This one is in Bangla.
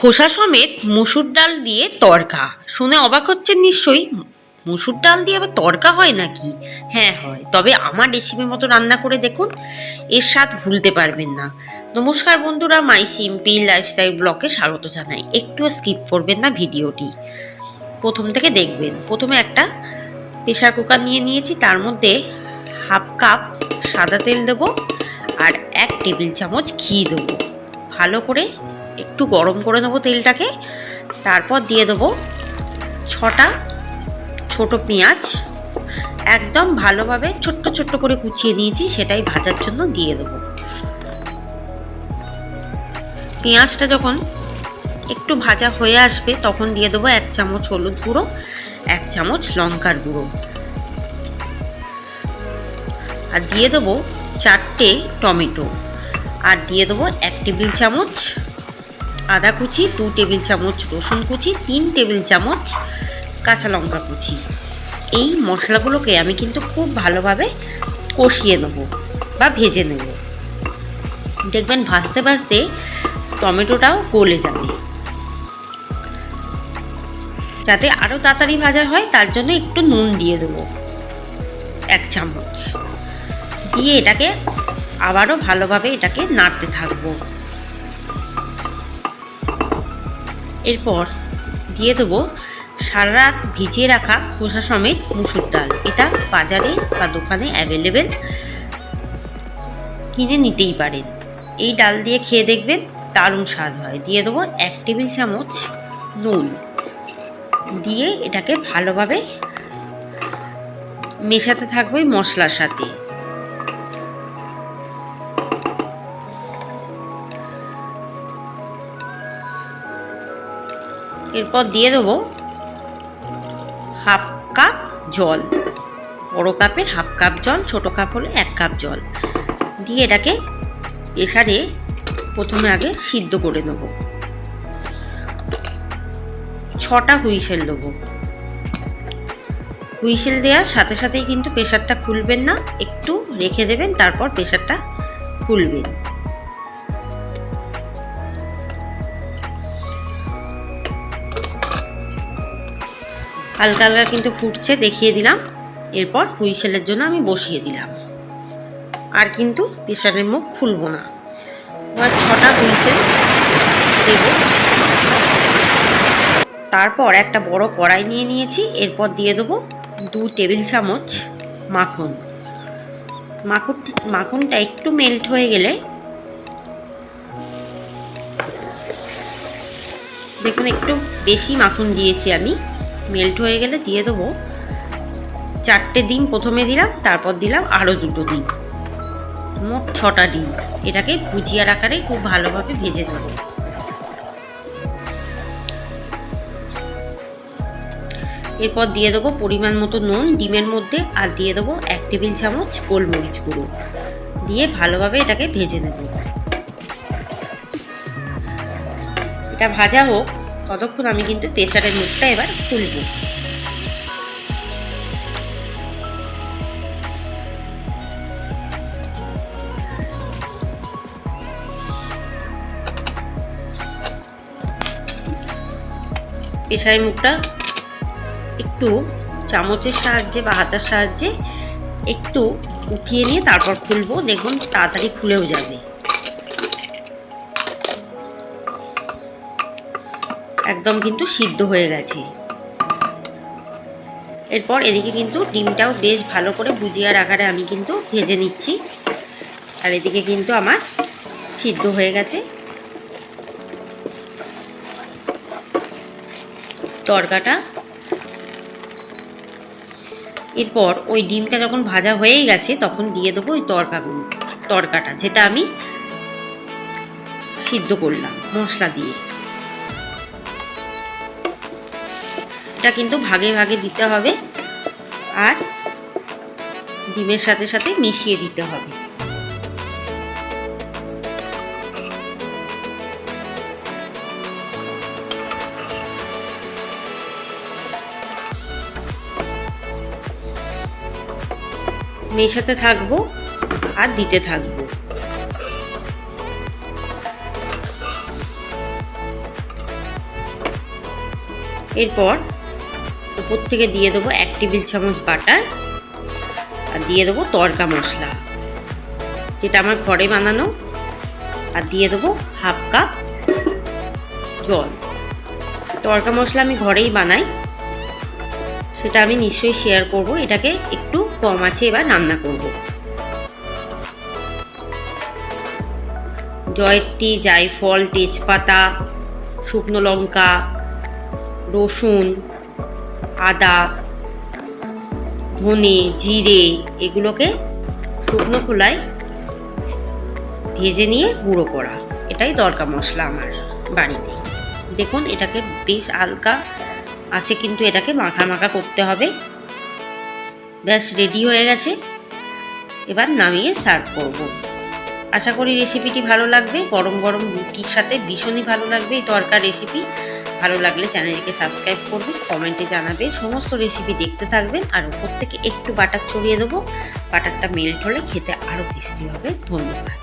খোসা সমেত মুসুর ডাল দিয়ে তড়কা। শুনে অবাক হচ্ছেন নিশ্চয়ই। মুসুর ডাল দিয়ে আবার তড়কা হয় নাকি? হ্যাঁ হয়। তবে আমার রেসিপি মতো রান্না করে দেখুন। এর স্বাদ ভুলতে পারবেন না। নমস্কার বন্ধুরা, মাই সিম্পি লাইফস্টাইল ব্লকে স্বাগত জানাই। একটুও স্কিপ করবেন না ভিডিওটি। প্রথম থেকে দেখবেন। প্রথমে একটা প্রেশার কুকার নিয়ে নিয়েছি। তার মধ্যে হাফ কাপ সাদা তেল দেবো আর এক টেবিল চামচ ঘি দেবো। ভালো করে একটু গরম করে নেব তেলটাকে। তারপর দিয়ে দেবো ছটা ছোট পেঁয়াজ। একদম ভালোভাবে ছোট্ট ছোট্ট করে কুচিয়ে নিয়েছি, সেটাই ভাজার জন্য দিয়ে দেবো। পেঁয়াজটা যখন একটু ভাজা হয়ে আসবে, তখন দিয়ে দেবো এক চামচ হলুদ গুঁড়ো, এক চামচ লঙ্কার গুঁড়ো। আর দিয়ে দেবো চারটে টমেটো। আর দিয়ে দেবো এক টেবিল চামচ আদা কুচি, দু টেবিল চামচ রসুন কুচি, তিন টেবিল চামচ কাঁচা লঙ্কা কুচি। এই মশলাগুলোকে আমি কিন্তু খুব ভালোভাবে কষিয়ে নেব বা ভেজে নেব। দেখবেন ভাজতে ভাজতে টমেটোটাও গলে যাবে। যাতে আরও তাড়াতাড়ি ভাজা হয়, তার জন্য একটু নুন দিয়ে দেবো, এক চামচ। দিয়ে এটাকে আবারও ভালোভাবে এটাকে নাড়তে থাকব। এরপর দিয়ে দেবো সারা রাত ভিজিয়ে রাখা খোসা সমেত মুসুর ডাল। এটা বাজারে বা দোকানে অ্যাভেলেবেল কিনে নিতেই পারেন। এই ডাল দিয়ে খেয়ে দেখবেন দারুণ স্বাদ হয়। দিয়ে দেবো এক টেবিল চামচ নুন। দিয়ে এটাকে ভালোভাবে মেশাতে থাকবে মশলার সাথে। এরপর দিয়ে দেবো হাফ কাপ জল। বড় কাপের হাফ কাপ জল, ছোট কাপ হলে এক কাপ জল। দিয়ে এটাকে প্রেসারে প্রথমে আগে সিদ্ধ করে নেব। ছটা হুইসেল দেবো। হুইসেল দেওয়ার সাথে সাথেই কিন্তু প্রেশারটা খুলবেন না, একটু রেখে দেবেন, তারপর প্রেশারটা খুলবেন। হালকা হালকা কিন্তু ফুটছে, দেখিয়ে দিলাম। এরপর হুইসেলের জন্য আমি বসিয়ে দিলাম। আর কিন্তু প্রেশারের মুখ খুলবো না। এবার ছটা হুইসেল দেব। তারপর একটা বড় কড়াই নিয়ে নিয়েছি। এরপর দিয়ে দেবো দু টেবিল চামচ মাখন। মাখন, মাখনটা একটু মেল্ট হয়ে গেলে দেখুন, একটু বেশি মাখন দিয়েছি আমি। মেল্ট হয়ে গেলে দিয়ে দেবো চারটে ডিম, প্রথমে দিলাম, তারপর দিলাম আরও দুটো ডিম। মোট ছটা ডিম। এটাকে ভুজিয়ার আকারে খুব ভালোভাবে ভেজে নেব। এরপর দিয়ে দেবো পরিমাণ মতো নুন, ডিমের মধ্যে, আর দিয়ে দেবো এক টেবিল চামচ গোলমরিচ গুঁড়ো। দিয়ে ভালোভাবে এটাকে ভেজে নেব। এটা ভাজা হোক ততক্ষণ আমি কিন্তু প্রেশারের মুখটা এবার খুলব প্রেশারের মুখটা একটু চামচের সাহায্যে বা হাতার সাহায্যে একটু উঠিয়ে নিয়ে তারপর খুলবো। দেখুন, তাড়াতাড়ি খুলেও যাবে। একদম কিন্তু সিদ্ধ হয়ে গেছে। এরপর এদিকে কিন্তু ডিমটাও বেশ ভালো করে ভুজিয়ার আকারে আমি কিন্তু ভেজে নিচ্ছি। আর এদিকে কিন্তু আমার সিদ্ধ হয়ে গেছে। তরকাটা। এরপর ওই ডিমটা যখন ভাজা হয়েই গেছে, তখন দিয়ে দেবো ওই তরকাগুলো, তরকাটা, যেটা আমি সিদ্ধ করলাম মশলা দিয়ে। এটা কিন্তু ভাগে ভাগে দিতে হবে আর ডিমের সাথে সাথে মিশিয়ে দিতে হবে। মেশাতে থাকব আর দিতে থাকব। এরপর উপর থেকে দিয়ে দেবো এক টেবিল চামচ বাটার আর দিয়ে দেবো তড়কা মশলা, যেটা আমার ঘরে বানানো। আর দিয়ে দেবো হাফ কাপ জল। তড়কা মশলা আমি ঘরেই বানাই, সেটা আমি নিশ্চয়ই শেয়ার করব। এটাকে একটু কম আছে এবার রান্না করব। জয়ত্রী, জায়ফল, তেজপাতা, শুকনো লঙ্কা, রসুন আদা, ধনে, জিরে এগুলোকে শুকনো খোলায় ভেজে নিয়ে গুঁড়ো করা। এটাই দরকার মশলা আমার বাড়িতে। দেখুন, এটাকে বেশ হালকা আছে কিন্তু এটাকে মাখা মাখা করতে হবে। ব্যাস রেডি হয়ে গেছে। এবার নামিয়ে সার্ভ করব। আশা করি রেসিপিটি ভালো লাগবে। গরম গরম রুটির সাথে ভীষণই ভালো লাগবে এই তরকার রেসিপি ভালো লাগলে চ্যানেলটিকে সাবস্ক্রাইব করবেন কমেন্টে জানাবে, সমস্ত রেসিপি দেখতে থাকবেন, আর উপর থেকে একটু বাটার ছড়িয়ে দেবো। বাটারটা মেল্ট হলে খেতে আরও টেস্টি হবে। ধন্যবাদ।